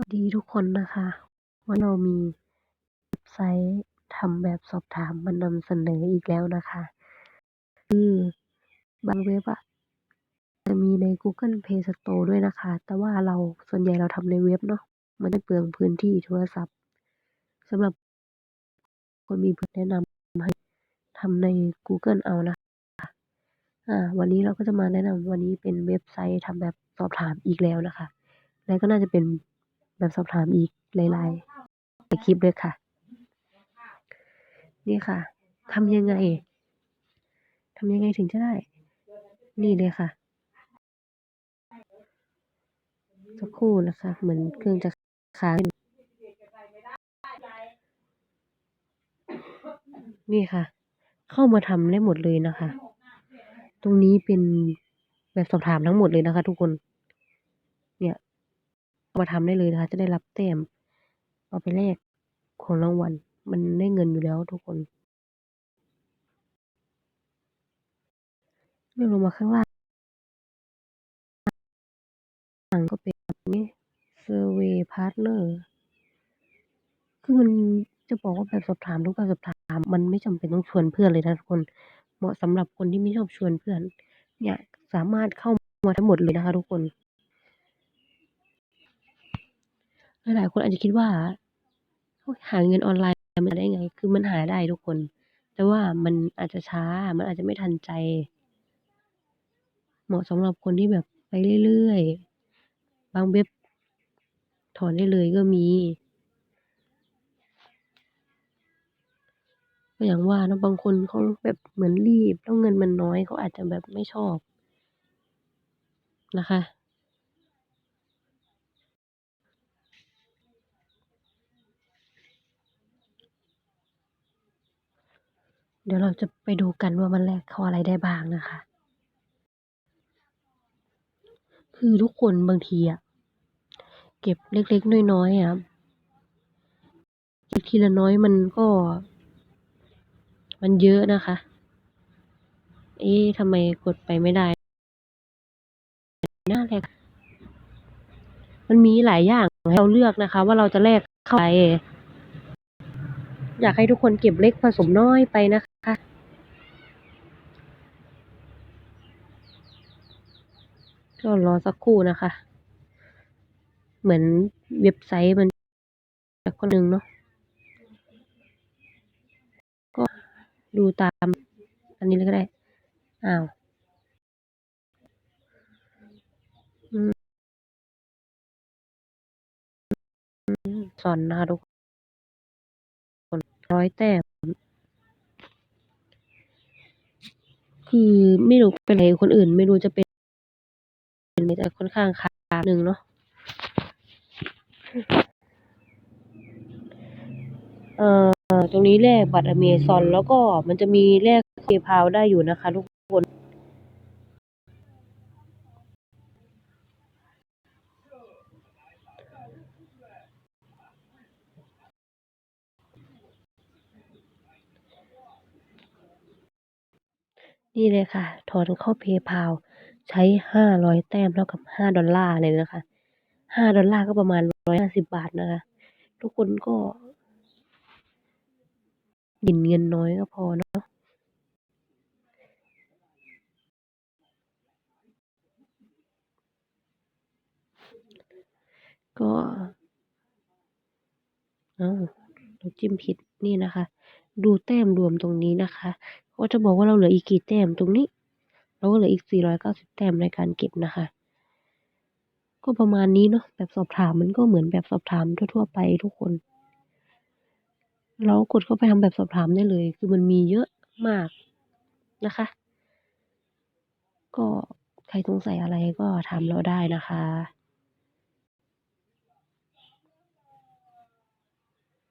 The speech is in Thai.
วัสดีทุกคนนะคะ วันเรามีเว็บไซต์ทำแบบสอบถามมานำเสนออีกแล้วนะคะ คือบางเว็บอะจะมีใน Google Play Store ด้วยนะคะ แต่ว่าเราส่วนใหญ่เราทำในเว็บเนาะมันจะเปลืองพื้นที่โทรศัพท์สำหรับคนมีพื้นแนะนำให้ทำใน Google เอานะคะอ่าวันนี้เราก็จะมาแนะนำวันนี้เป็นเว็บไซต์ทำแบบสอบถามอีกแล้วนะคะ และก็น่าจะเป็น แบบสอบถามอีกหลายๆหลายคลิปเลยค่ะ นี่ค่ะทำยังไงทำยังไงถึงจะได้ นี่เลยค่ะสักครู่นะคะ เหมือนเครื่องจะค้างนี่ค่ะ เข้ามาทำได้หมดเลยนะคะ ตรงนี้เป็นแบบสอบถามทั้งหมดเลยนะคะ ทุกคน มาทำได้เลยนะคะ จะได้รับแต้ม เอาไปแลกของรางวัล มันได้เงินอยู่แล้วทุกคนเลื่อนลงมาข้างล่างก็เป็นแบบนี้ Survey Partner คือมันจะบอกว่าแบบสอบถามทุกแบบสอบถาม มันไม่จำเป็นต้องชวนเพื่อนเลยนะทุกคน เหมาะสำหรับคนที่ไม่ชอบชวนเพื่อน เนี่ยสามารถเข้ามาได้หมดเลยนะคะทุกคน หลายๆคนอาจจะคิดว่าหาเงินออนไลน์มันได้ไง คือมันหาได้ทุกคน แต่ว่ามันอาจจะช้า มันอาจจะไม่ทันใจ เหมาะสำหรับคนที่แบบไปเรื่อยๆ บางเว็บถอนได้เลยก็มี ก็อย่างว่านะบางคนเขาแบบเหมือนรีบ แล้วเงินมันน้อยเขาอาจจะแบบไม่ชอบนะคะ เดี๋ยวเราจะไปดูกันว่ามันแลกเข้าอะไรได้บ้างนะคะ คือทุกคนบางทีอะเก็บเล็กๆน้อยๆอะเก็บทีละน้อยมันก็ มันเยอะนะคะ เอ๊ะทำไมกดไปไม่ได้น่าแลกมันมีหลายอย่างให้เราเลือกนะคะ ว่าเราจะแลกเข้าไรอยากให้ทุกคนเก็บเล็กผสมน้อยไปนะคะ ก็รอสักครู่นะคะ เหมือนเว็บไซต์มันสักคนหนึ่งเนาะก็ดูตาม อันนี้เลยก็ได้ อ้าวอืมอืมซ่อนนะคะทุกคน100แต้มคือไม่รู้เป็นไรคนอื่น ไม่รู้จะเป็น แต่ค่อนข้างค้างหนึ่งเนาะเอ่อตรงนี้แลกบัตร Amazon แล้วก็มันจะมีแลก PayPal ได้อยู่นะคะ ทุกคนนี่เลยค่ะ ถอนเข้า PayPal ใช้500แต้มเท่ากับ5ดอลลาร์เลยนะคะ5ดอลลาร์ก็ประมาณ150บาทนะคะ ทุกคนก็หมิ่นเงินน้อยก็พอเนาะก็อ้าเราจิ้มผิดนี่นะคะ ดูแต้มรวมตรงนี้นะคะ ก็จะบอกว่าเราเหลืออีกกี่แต้มตรงนี้ เราก็เหลืออีก 490 แต้มในการเก็บนะคะ ก็ประมาณนี้เนาะแบบสอบถามมันก็เหมือนแบบสอบถามทั่วๆไปทุกคน เรากดเข้าไปทำแบบสอบถามได้เลย คือมันมีเยอะมากนะคะ ก็ใครสงสัยอะไรก็ถามเราได้นะคะ